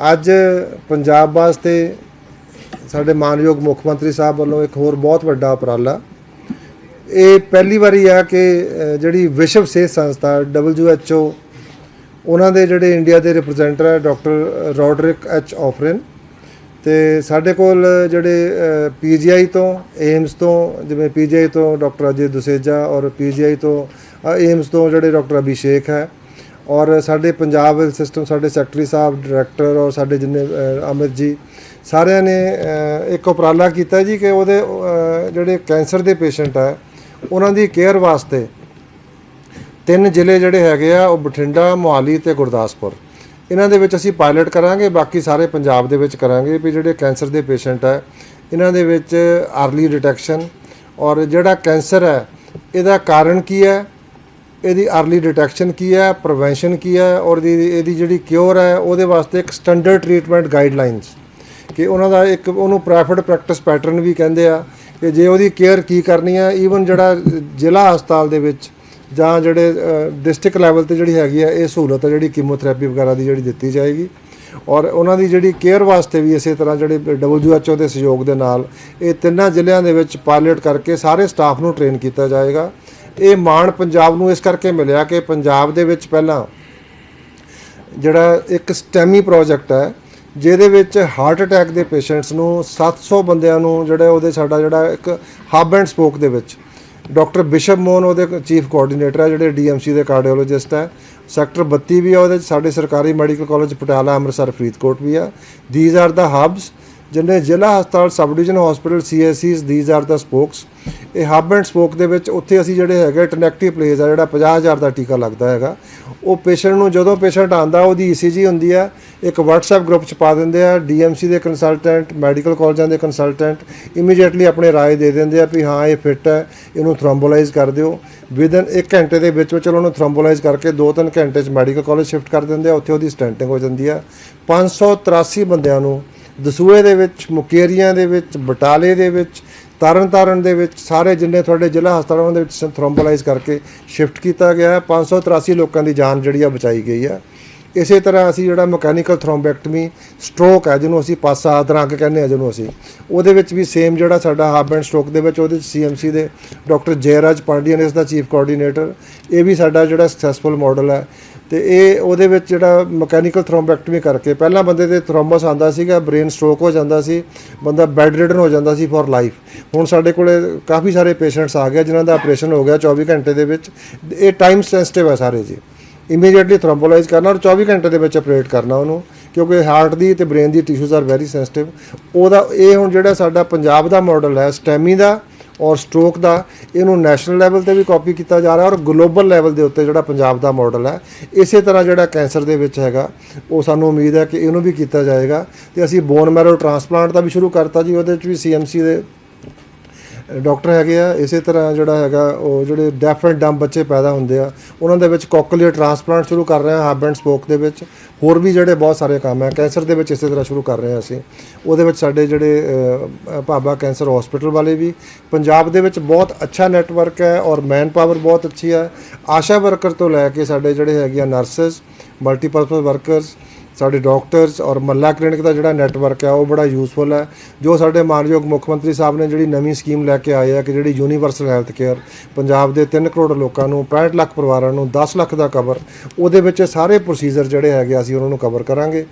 ਅੱਜ ਪੰਜਾਬ ਵਾਸਤੇ ਸਾਡੇ ਮਾਨਯੋਗ ਮੁੱਖ ਮੰਤਰੀ ਸਾਹਿਬ ਵੱਲੋਂ ਇੱਕ ਹੋਰ ਬਹੁਤ ਵੱਡਾ ਉਪਰਾਲਾ। ਇਹ ਪਹਿਲੀ ਵਾਰੀ ਆ ਕਿ ਜਿਹੜੀ ਵਿਸ਼ਵ ਸਿਹਤ ਸੰਸਥਾ WHO ਉਹਨਾਂ ਦੇ ਜਿਹੜੇ ਇੰਡੀਆ ਦੇ ਰਿਪਰੈਜ਼ੈਂਟਰ ਹੈ ਡਾਕਟਰ ਰੋਡਰਿਕ ਐਚ ਆਫਰਨ ਤੇ ਸਾਡੇ ਕੋਲ ਜਿਹੜੇ ਪੀਜੀਆਈ ਤੋਂ ਏਮਸ ਤੋਂ, ਜਿਵੇਂ ਪੀਜੀਆਈ ਤੋਂ ਡਾਕਟਰ ਅਜੇ ਦੁਸੇਜਾ ਔਰ ਪੀਜੀਆਈ ਤੋਂ ਏਮਸ ਤੋਂ ਜਿਹੜੇ ਡਾਕਟਰ ਅਭਿਸ਼ੇਕ ਹੈ ਔਰ ਸਾਡੇ ਪੰਜਾਬ ਸਿਸਟਮ ਸਾਡੇ ਸੈਕਟਰੀ ਸਾਹਿਬ ਡਾਇਰੈਕਟਰ ਔਰ ਸਾਡੇ ਜਿੰਨੇ ਅਮਿਤ ਜੀ, ਸਾਰਿਆਂ ਨੇ ਇੱਕ ਉਪਰਾਲਾ ਕੀਤਾ ਜੀ ਕਿ ਉਹਦੇ ਜਿਹੜੇ ਕੈਂਸਰ ਦੇ ਪੇਸ਼ੈਂਟ ਹੈ ਉਹਨਾਂ ਦੀ ਕੇਅਰ ਵਾਸਤੇ ਤਿੰਨ ਜ਼ਿਲ੍ਹੇ ਜਿਹੜੇ ਹੈਗੇ ਆ, ਉਹ ਬਠਿੰਡਾ, ਮੋਹਾਲੀ ਤੇ ਗੁਰਦਾਸਪੁਰ। ਇਹਨਾਂ ਦੇ ਵਿੱਚ ਅਸੀਂ ਪਾਇਲਟ ਕਰਾਂਗੇ, ਬਾਕੀ ਸਾਰੇ ਪੰਜਾਬ ਦੇ ਵਿੱਚ ਕਰਾਂਗੇ ਵੀ ਜਿਹੜੇ ਕੈਂਸਰ ਦੇ ਪੇਸ਼ੈਂਟ ਹੈ ਇਹਨਾਂ ਦੇ ਵਿੱਚ ਅਰਲੀ ਡਿਟੈਕਸ਼ਨ ਔਰ ਜਿਹੜਾ ਕੈਂਸਰ ਹੈ, ਇਹਦਾ ਕਾਰਨ ਕੀ ਹੈ? ਇਹਦੀ ਅਰਲੀ ਡਿਟੈਕਸ਼ਨ ਕੀ ਹੈ ਪ੍ਰੀਵੈਂਸ਼ਨ ਕੀ ਹੈ ਔਰ ਇਹਦੀ ਇਹਦੀ ਜਿਹੜੀ ਕਿਉਰ ਹੈ, ਉਹਦੇ ਵਾਸਤੇ ਇੱਕ ਸਟੈਂਡਰਡ ਟ੍ਰੀਟਮੈਂਟ ਗਾਈਡਲਾਈਨਸ ਕਿ ਉਹਨਾਂ ਦਾ ਇੱਕ, ਉਹਨੂੰ ਪ੍ਰੈਫਰਡ ਪ੍ਰੈਕਟਿਸ ਪੈਟਰਨ ਵੀ ਕਹਿੰਦੇ ਆ ਕਿ ਜੇ ਉਹਦੀ ਕੇਅਰ ਕੀ ਕਰਨੀ ਹੈ ਈਵਨ ਜਿਹੜਾ ਜ਼ਿਲ੍ਹਾ ਹਸਪਤਾਲ ਦੇ ਵਿੱਚ ਜਾਂ ਜਿਹੜੇ ਡਿਸਟ੍ਰਿਕਟ ਲੈਵਲ ਤੇ ਜਿਹੜੀ ਹੈਗੀ ਹੈ ਇਹ ਸਹੂਲਤ ਹੈ, ਜਿਹੜੀ ਕੀਮੋਥੈਰੇਪੀ ਵਗੈਰਾ ਦੀ ਜਿਹੜੀ ਦਿੱਤੀ ਜਾਏਗੀ। ਔਰ ਉਹਨਾਂ ਦੀ ਜਿਹੜੀ ਕੇਅਰ ਵਾਸਤੇ ਵੀ ਇਸੇ ਤਰ੍ਹਾਂ ਜਿਹੜੇ WHO ਦੇ ਸਹਿਯੋਗ ਦੇ ਨਾਲ ਇਹ ਤਿੰਨਾਂ ਜ਼ਿਲ੍ਹਿਆਂ ਦੇ ਵਿੱਚ ਪਾਇਲਟ ਕਰਕੇ ਸਾਰੇ ਸਟਾਫ ਨੂੰ ਟ੍ਰੇਨ ਕੀਤਾ ਜਾਏਗਾ। ਇਹ ਮਾਣ ਪੰਜਾਬ ਨੂੰ ਇਸ ਕਰਕੇ ਮਿਲਿਆ ਕਿ ਪੰਜਾਬ ਦੇ ਵਿੱਚ ਪਹਿਲਾਂ ਜਿਹੜਾ ਇੱਕ ਸਟੈਮੀ ਪ੍ਰੋਜੈਕਟ ਹੈ, ਜਿਹਦੇ ਵਿੱਚ ਹਾਰਟ ਅਟੈਕ ਦੇ ਪੇਸ਼ੈਂਟਸ ਨੂੰ 700 ਬੰਦਿਆਂ ਨੂੰ ਜਿਹੜਾ ਉਹਦੇ ਸਾਡਾ ਜਿਹੜਾ ਇੱਕ ਹੱਬ ਐਂਡ ਸਪੋਕ ਦੇ ਵਿੱਚ ਡਾਕਟਰ ਬਿਸ਼ਪ ਮੋਹਨ ਉਹਦੇ ਚੀਫ ਕੋਆਰਡੀਨੇਟਰ ਹੈ, ਜਿਹੜੇ ਡੀਐਮਸੀ ਦੇ ਕਾਰਡੀਓਲੋਜਿਸਟ ਹੈ। ਸੈਕਟਰ 32 ਵੀ ਆ ਉਹਦੇ 'ਚ ਸਾਡੇ ਸਰਕਾਰੀ ਮੈਡੀਕਲ ਕਾਲਜ ਪਟਿਆਲਾ, ਅੰਮ੍ਰਿਤਸਰ, ਫਰੀਦਕੋਟ ਵੀ ਆ ਥੀਸ ਆਰ ਦਾ ਹਬਸ ਜਿਹਨੇ ਜ਼ਿਲ੍ਹਾ ਹਸਪਤਾਲ ਸਬ ਡਿਵੀਜ਼ਨ ਹਸਪੀਟਲ ਸੀਐਸਸੀਸ ਥੀਸ ਆਰ ਦਾ ਸਪੋਕਸ ਇਹ ਹੱਬ ਐਂਡ ਸਪੋਕ ਦੇ ਵਿੱਚ ਉੱਥੇ ਅਸੀਂ ਜਿਹੜੇ ਹੈਗੇ ਟਨੈਕਟਿਵ ਪਲੇਸ ਆ, ਜਿਹੜਾ 50000 ਦਾ ਟੀਕਾ ਲੱਗਦਾ ਹੈਗਾ। ਉਹ ਪੇਸ਼ੈਂਟ ਨੂੰ ਜਦੋਂ ਪੇਸ਼ੈਂਟ ਆਂਦਾ ਉਹਦੀ ਈਸੀਜੀ ਹੁੰਦੀ ਆ, ਇੱਕ WhatsApp ਗਰੁੱਪ ਚ ਪਾ ਦਿੰਦੇ ਆ ਡੀਐਮਸੀ ਦੇ ਕੰਸਲਟੈਂਟ ਮੈਡੀਕਲ ਕਾਲਜਾਂ ਦੇ ਕੰਸਲਟੈਂਟ ਇਮੀਡੀਏਟਲੀ ਆਪਣੇ ਰਾਏ ਦੇ ਦਿੰਦੇ ਆ ਵੀ ਹਾਂ, ਇਹ ਫਿੱਟ ਹੈ, ਇਹਨੂੰ ਥ੍ਰੋਮਬੋਲਾਈਜ਼ ਕਰ ਦਿਓ। ਵਿਦਨ 1 ਘੰਟੇ ਦੇ ਵਿੱਚ ਵਿੱਚ ਉਹਨੂੰ ਥ੍ਰੋਮਬੋਲਾਈਜ਼ ਕਰਕੇ 2-3 ਘੰਟੇ ਚ ਮੈਡੀਕਲ ਕਾਲਜ ਸ਼ਿਫਟ ਕਰ ਦਿੰਦੇ ਆ, ਉੱਥੇ ਉਹਦੀ ਸਟੈਂਟਿੰਗ ਹੋ ਜਾਂਦੀ ਆ। 583 ਬੰਦਿਆਂ ਨੂੰ ਦਸੂਏ ਦੇ ਵਿੱਚ, ਮੁਕੇਰੀਆਂ ਦੇ ਵਿੱਚ, ਬਟਾਲੇ ਦੇ ਵਿੱਚ, ਤਰਨਤਾਰਨ ਦੇ ਵਿੱਚ, ਸਾਰੇ ਜਿੰਨੇ ਤੁਹਾਡੇ ਜ਼ਿਲ੍ਹਾ ਹਸਪਤਾਲਾਂ ਦੇ ਵਿੱਚ ਥ੍ਰੋਮਬੋਲਾਈਜ਼ ਕਰਕੇ ਸ਼ਿਫਟ ਕੀਤਾ ਗਿਆ ਹੈ। 583 ਲੋਕਾਂ ਦੀ ਜਾਨ ਜਿਹੜੀ ਆ ਬਚਾਈ ਗਈ ਹੈ ਇਸੇ ਤਰ੍ਹਾਂ ਅਸੀਂ ਜਿਹੜਾ ਮਕੈਨੀਕਲ ਥ੍ਰੋਮਬੈਕਟਮੀ ਸਟ੍ਰੋਕ ਹੈ ਜਿਹਨੂੰ ਅਸੀਂ ਪਾਸਾ ਅਧਰੰਗ ਕਹਿੰਦੇ ਆ, ਜਿਹਨੂੰ ਅਸੀਂ, ਉਹਦੇ ਵਿੱਚ ਵੀ ਸੇਮ ਜਿਹੜਾ ਸਾਡਾ ਹਬ ਐਂਡ ਸਟ੍ਰੋਕ ਦੇ ਵਿੱਚ, ਉਹਦੇ ਵਿੱਚ ਸੀਐਮਸੀ ਦੇ ਡਾਕਟਰ ਜੈਰਾਜ ਪਾਂਡੀਅਨ ਇਸ ਦਾ ਚੀਫ ਕੋਆਰਡੀਨੇਟਰ ਇਹ ਵੀ ਸਾਡਾ ਜਿਹੜਾ ਸਕਸੈਸਫੁਲ ਮਾਡਲ ਹੈ ਤੇ ਇਹ ਉਹਦੇ ਵਿੱਚ ਜਿਹੜਾ ਮਕੈਨੀਕਲ ਥ੍ਰੋਮਬੈਕਟਮੀ ਕਰਕੇ, ਪਹਿਲਾਂ ਬੰਦੇ ਦੇ ਥ੍ਰੋਮਬਸ ਆਂਦਾ ਸੀਗਾ, ਬ੍ਰੇਨ ਸਟ੍ਰੋਕ ਹੋ ਜਾਂਦਾ ਸੀ, ਬੰਦਾ ਬੈੱਡ ਰਿਡਨ ਹੋ ਜਾਂਦਾ ਸੀ ਫॉर ਲਾਈਫ ਹੁਣ ਸਾਡੇ ਕੋਲੇ ਕਾਫੀ ਸਾਰੇ ਪੇਸ਼ੈਂਟਸ ਆ ਗਏ, ਜਿਨ੍ਹਾਂ ਦਾ ਆਪਰੇਸ਼ਨ ਹੋ ਗਿਆ 24 ਘੰਟੇ ਦੇ ਵਿੱਚ। ਇਹ ਟਾਈਮ ਸੈਂਸਿਟਿਵ ਹੈ ਸਾਰੇ ਜੀ। ਇਮੀਡੀਏਟਲੀ ਥ੍ਰੋਮਬੋਲਾਈਜ਼ ਕਰਨਾ ਔਰ 24 ਘੰਟੇ ਦੇ ਵਿੱਚ ਆਪਰੇਟ ਕਰਨਾ ਉਹਨੂੰ, ਕਿਉਂਕਿ ਹਾਰਟ ਦੀ ਤੇ ਬ੍ਰੇਨ ਦੀ ਟਿਸ਼ੂਜ਼ ਆਰ ਵੈਰੀ ਸੈਂਸਿਟਿਵ ਉਹਦਾ ਇਹ ਹੁਣ ਜਿਹੜਾ ਸਾਡਾ ਪੰਜਾਬ ਦਾ ਮਾਡਲ ਹੈ, ਸਟੈਮੀ ਦਾ ਔਰ ਸਟ੍ਰੋਕ ਦਾ ਇਹਨੂੰ ਨੈਸ਼ਨਲ ਲੈਵਲ ਤੇ ਵੀ ਕਾਪੀ ਕੀਤਾ ਜਾ ਰਿਹਾ ਔਰ ਗਲੋਬਲ ਲੈਵਲ ਦੇ ਉੱਤੇ ਜਿਹੜਾ ਪੰਜਾਬ ਦਾ ਮਾਡਲ ਹੈ, ਇਸੇ ਤਰ੍ਹਾਂ ਜਿਹੜਾ ਕੈਂਸਰ ਦੇ ਵਿੱਚ ਹੈਗਾ, ਉਹ ਸਾਨੂੰ ਉਮੀਦ ਹੈ ਕਿ ਇਹਨੂੰ ਵੀ ਕੀਤਾ ਜਾਏਗਾ ਤੇ ਅਸੀਂ ਬੋਨ ਮੈਰੋ ਟ੍ਰਾਂਸਪਲਾਂਟ ਦਾ ਵੀ ਸ਼ੁਰੂ ਕਰਤਾ ਜੀ, ਉਹਦੇ ਵਿੱਚ ਵੀ ਸੀਐਮਸੀ ਦੇ ਡਾਕਟਰ ਹੈਗੇ ਆ, ਇਸੇ ਤਰ੍ਹਾਂ ਜਿਹੜਾ ਹੈਗਾ, ਉਹ ਜਿਹੜੇ ਡੈਫ ਐਂਡ ਡੰਬ ਬੱਚੇ ਪੈਦਾ ਹੁੰਦੇ ਆ, ਉਹਨਾਂ ਦੇ ਵਿੱਚ ਕੋਕਲੀਅਰ ਟ੍ਰਾਂਸਪਲਾਂਟ ਸ਼ੁਰੂ ਕਰ ਰਹੇ ਹਾਂ ਹਬ ਐਂਡ ਸਪੋਕ ਦੇ ਵਿੱਚ। ਹੋਰ ਵੀ ਜਿਹੜੇ ਬਹੁਤ ਸਾਰੇ ਕੰਮ ਹੈ ਕੈਂਸਰ ਦੇ ਵਿੱਚ ਇਸੇ ਤਰ੍ਹਾਂ ਸ਼ੁਰੂ ਕਰ ਰਹੇ ਹਾਂ ਅਸੀਂ। ਉਹਦੇ ਵਿੱਚ ਸਾਡੇ ਜਿਹੜੇ ਭਾਬਾ ਕੈਂਸਰ ਹਸਪੀਟਲ ਵਾਲੇ ਵੀ। ਪੰਜਾਬ ਦੇ ਵਿੱਚ ਬਹੁਤ ਅੱਛਾ ਨੈਟਵਰਕ ਹੈ ਔਰ ਮੈਨ ਪਾਵਰ ਬਹੁਤ ਅੱਛੀ ਹੈ। ਆਸ਼ਾ ਵਰਕਰ ਤੋਂ ਲੈ ਕੇ ਸਾਡੇ ਜਿਹੜੇ ਹੈਗੇ ਆ ਨਰਸਸ, ਮਲਟੀਪਰਪਸ ਵਰਕਰਸ ਸਾਡੇ ਡਾਕਟਰਸ ਔਰ ਮੱਲਾ ਕਲੀਨਿਕ ਦਾ ਜਿਹੜਾ ਨੈਟਵਰਕ ਹੈ, ਉਹ ਬੜਾ ਯੂਸਫੁਲ ਹੈ। ਜੋ ਸਾਡੇ ਮਾਨਯੋਗ ਮੁੱਖ ਮੰਤਰੀ ਸਾਹਿਬ ਨੇ ਜਿਹੜੀ ਨਵੀਂ ਸਕੀਮ ਲੈ ਕੇ ਆਏ ਆ, ਕਿ ਜਿਹੜੀ ਯੂਨੀਵਰਸਲ ਹੈਲਥ ਕੇਅਰ ਪੰਜਾਬ ਦੇ 3 ਕਰੋੜ ਲੋਕਾਂ ਨੂੰ 65 ਲੱਖ ਪਰਿਵਾਰਾਂ ਨੂੰ 10 ਲੱਖ ਦਾ ਕਵਰ ਉਹਦੇ ਵਿੱਚ ਸਾਰੇ ਪ੍ਰੋਸੀਜਰ ਜਿਹੜੇ ਹੈਗੇ ਅਸੀਂ ਉਹਨਾਂ ਨੂੰ ਕਵਰ ਕਰਾਂਗੇ।